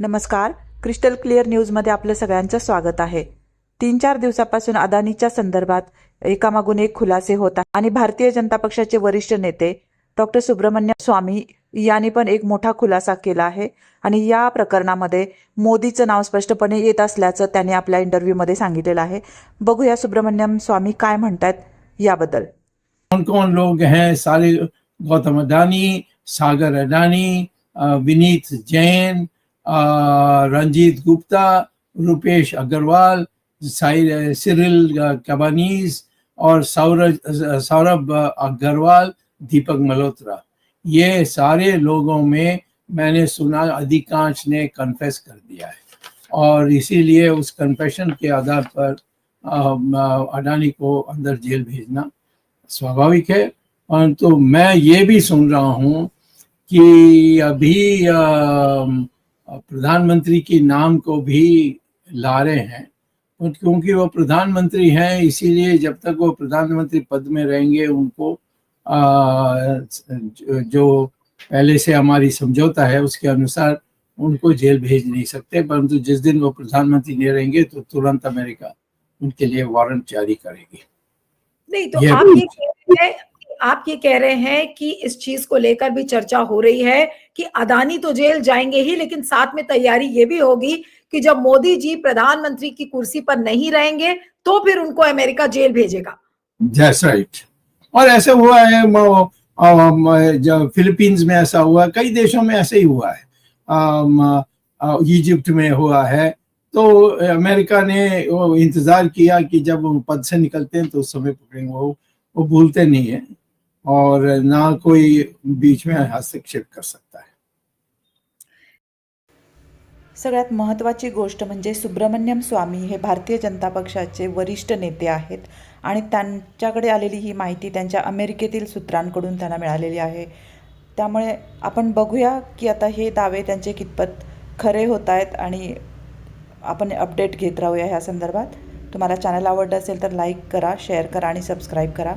नमस्कार. Crystal clear न्यूजमध्ये आपलं सगळ्यांचं स्वागत आहे. तीन चार दिवसापासून अदानीच्या संदर्भात एकामागून एक खुलासे होत आणि भारतीय जनता पक्षाचे वरिष्ठ नेते डॉक्टर सुब्रमण्य स्वामी यांनी पण एक मोठा खुलासा केला आहे आणि या प्रकरणामध्ये मोदीचं नाव स्पष्टपणे येत असल्याचं त्यांनी आपल्या इंटरव्ह्यूमध्ये सांगितलेलं आहे. बघूया सुब्रमण्यम स्वामी काय म्हणतात याबद्दल. कौन कौन लोग हैं? सारे गौतम अडानी सागर अडानी विनीत जैन रंजीत गुप्ता रुपेश अग्रवाल सिरिल कबानीज और सौरज सौरभ अग्रवाल दीपक मल्होत्रा। ये सारे लोगों में मैंने सुना अधिकांश ने कन्फेस कर दिया है। और इसीलिए उस कन्फेशन के आधार पर अडानी को अंदर जेल भेजना स्वाभाविक है। परंतु तो मैं ये भी सुन रहा हूँ कि अभी अम, प्रधानमंत्री के नाम को भी ला रहे हैं और क्योंकि वो प्रधानमंत्री हैं इसीलिए जब तक वो प्रधानमंत्री पद में रहेंगे उनको जो पहले से हमारी समझौता है उसके अनुसार उनको जेल भेज नहीं सकते परंतु जिस दिन वो प्रधानमंत्री नहीं रहेंगे तो तुरंत अमेरिका उनके लिए वारंट जारी करेगी। नहीं तो आप ये कह रहे हैं आप ये कह रहे हैं कि इस चीज़ को लेकर भी चर्चा हो रही है कि अदानी तो जेल जाएँगे ही, लेकिन साथ में तैयारी ये भी होगी कि जब मोदी जी प्रधानमंत्री की कुर्सी पर नहीं रहेंगे तो फिर उनको अमेरिका जेल भेजेगा। दैट्स राइट और ऐसे हुआ है फिलीपींस में ऐसा हुआ है कई देशों में ऐसे ही हुआ है। इजिप्ट में हुआ है। तो अमेरिका ने इंतज़ार किया कि जब पद से निकलते हैं तो उस समय पकड़ेंगे, वो वो भूलते नहीं है। और ना कोई बीच में हस्तक्षेप कर सकता है। सगळ्यात महत्त्वाची गोष्ट म्हणजे सुब्रमण्यम स्वामी हे भारतीय जनता पक्षाचे वरिष्ठ नेते आहेत आणि त्यांच्याकडे आलेली ही माहिती त्यांच्या अमेरिकेतील सूत्रांकडून त्यांना मिळालेली आहे. त्यामुळे आपण बघूया की आता हे दावे त्यांचे कितपत खरे होत आहेत आणि आपण अपडेट घेत राहूया ह्या संदर्भात. तुम्हाला चॅनल आवडलं असेल तर लाईक करा शेअर करा आणि सबस्क्राईब करा.